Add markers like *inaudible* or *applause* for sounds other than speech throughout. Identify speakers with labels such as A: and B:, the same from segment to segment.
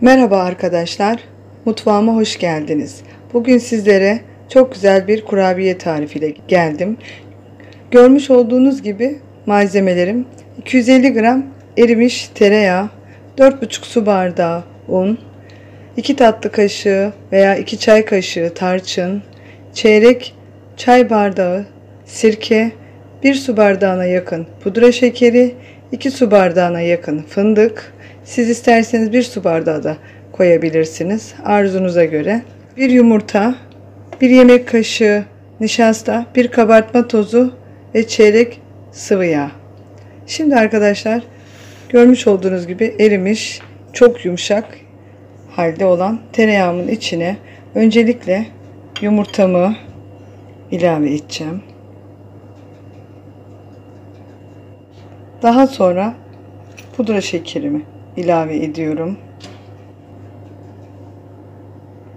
A: Merhaba arkadaşlar, mutfağıma hoş geldiniz. Bugün sizlere çok güzel bir kurabiye tarifiyle geldim. Görmüş olduğunuz gibi malzemelerim 250 gram erimiş tereyağı, 4,5 su bardağı un, 2 tatlı kaşığı veya 2 çay kaşığı tarçın, çeyrek çay bardağı sirke, 1 su bardağına yakın pudra şekeri, 2 su bardağına yakın fındık, siz isterseniz bir su bardağı da koyabilirsiniz arzunuza göre. Bir yumurta, bir yemek kaşığı nişasta, bir kabartma tozu ve çeyrek sıvı yağ. Şimdi arkadaşlar görmüş olduğunuz gibi erimiş, çok yumuşak halde olan tereyağımın içine öncelikle yumurtamı ilave edeceğim. Daha sonra pudra şekerimi ilave ediyorum.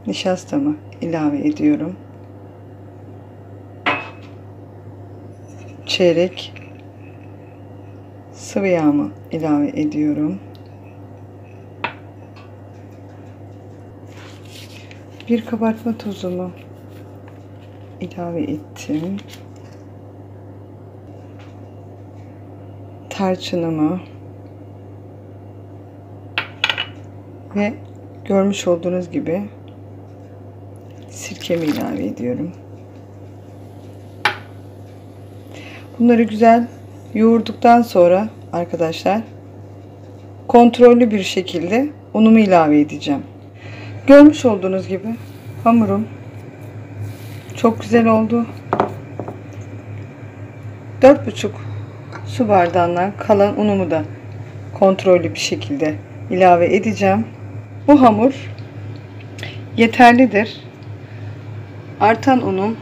A: Nişastamı ilave ediyorum. Çeyrek sıvı yağımı ilave ediyorum. Bir kabartma tozumu ilave ettim. Tarçınımı ve görmüş olduğunuz gibi sirkemi ilave ediyorum. Bunları güzel yoğurduktan sonra arkadaşlar kontrollü bir şekilde unumu ilave edeceğim. Görmüş olduğunuz gibi hamurum çok güzel oldu. 4,5 su bardağından kalan unumu da kontrollü bir şekilde ilave edeceğim. Bu hamur yeterlidir. Artan unum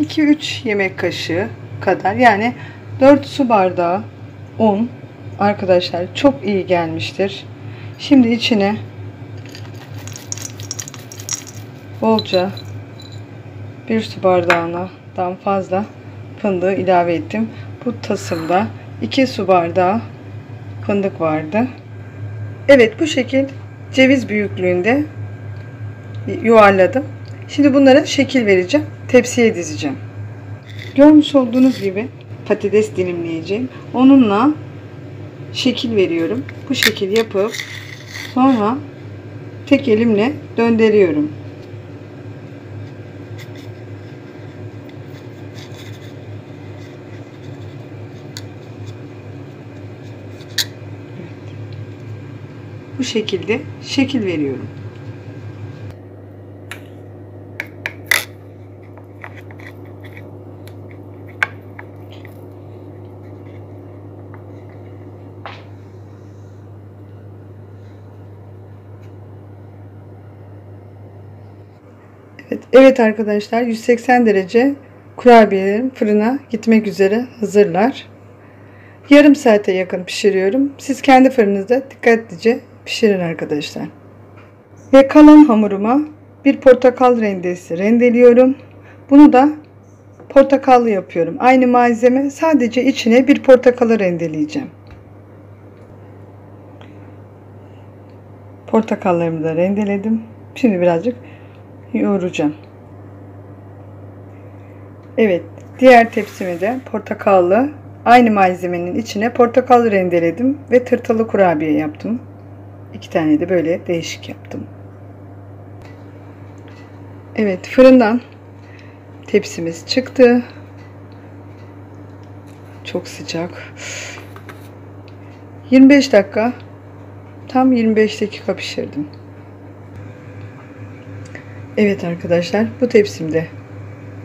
A: 2-3 yemek kaşığı kadar yani 4 su bardağı un arkadaşlar çok iyi gelmiştir. Şimdi içine bolca bir su bardağından fazla fındığı ilave ettim. Bu tasımda 2 su bardağı fındık vardı. Evet bu şekil ceviz büyüklüğünde yuvarladım. Şimdi bunlara şekil vereceğim. Tepsiye dizeceğim. Görmüş olduğunuz gibi patates dilimleyeceğim. Onunla şekil veriyorum. Bu şekil yapıp sonra tek elimle döndürüyorum. Bu şekilde şekil veriyorum. Evet, evet arkadaşlar 180 derece kurabiyelerim fırına gitmek üzere hazırlar. Yarım saate yakın pişiriyorum. Siz kendi fırınınızda dikkatlice pişirin arkadaşlar. Ve kalan hamuruma bir portakal rendesi rendeliyorum. Bunu da portakallı yapıyorum. Aynı malzeme sadece içine bir portakalı rendeleyeceğim. Portakallarımı da rendeledim. Şimdi birazcık yoğuracağım. Evet, diğer tepsimi de portakallı aynı malzemenin içine portakal rendeledim ve tırtalı kurabiye yaptım. İki tane de böyle değişik yaptım. Evet fırından tepsimiz çıktı. Çok sıcak. 25 dakika tam 25 dakika pişirdim. Evet arkadaşlar bu tepsimde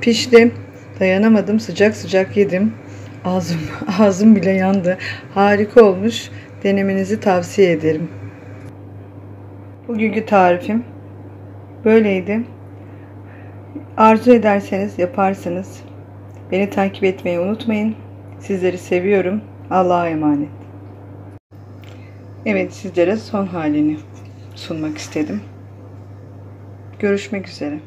A: pişti. Dayanamadım sıcak sıcak yedim. Ağzım, *laughs* ağzım bile yandı. Harika olmuş. Denemenizi tavsiye ederim. Bugünkü tarifim böyleydi. Arzu ederseniz yaparsınız. Beni takip etmeyi unutmayın. Sizleri seviyorum. Allah'a emanet. Evet sizlere son halini sunmak istedim. Görüşmek üzere.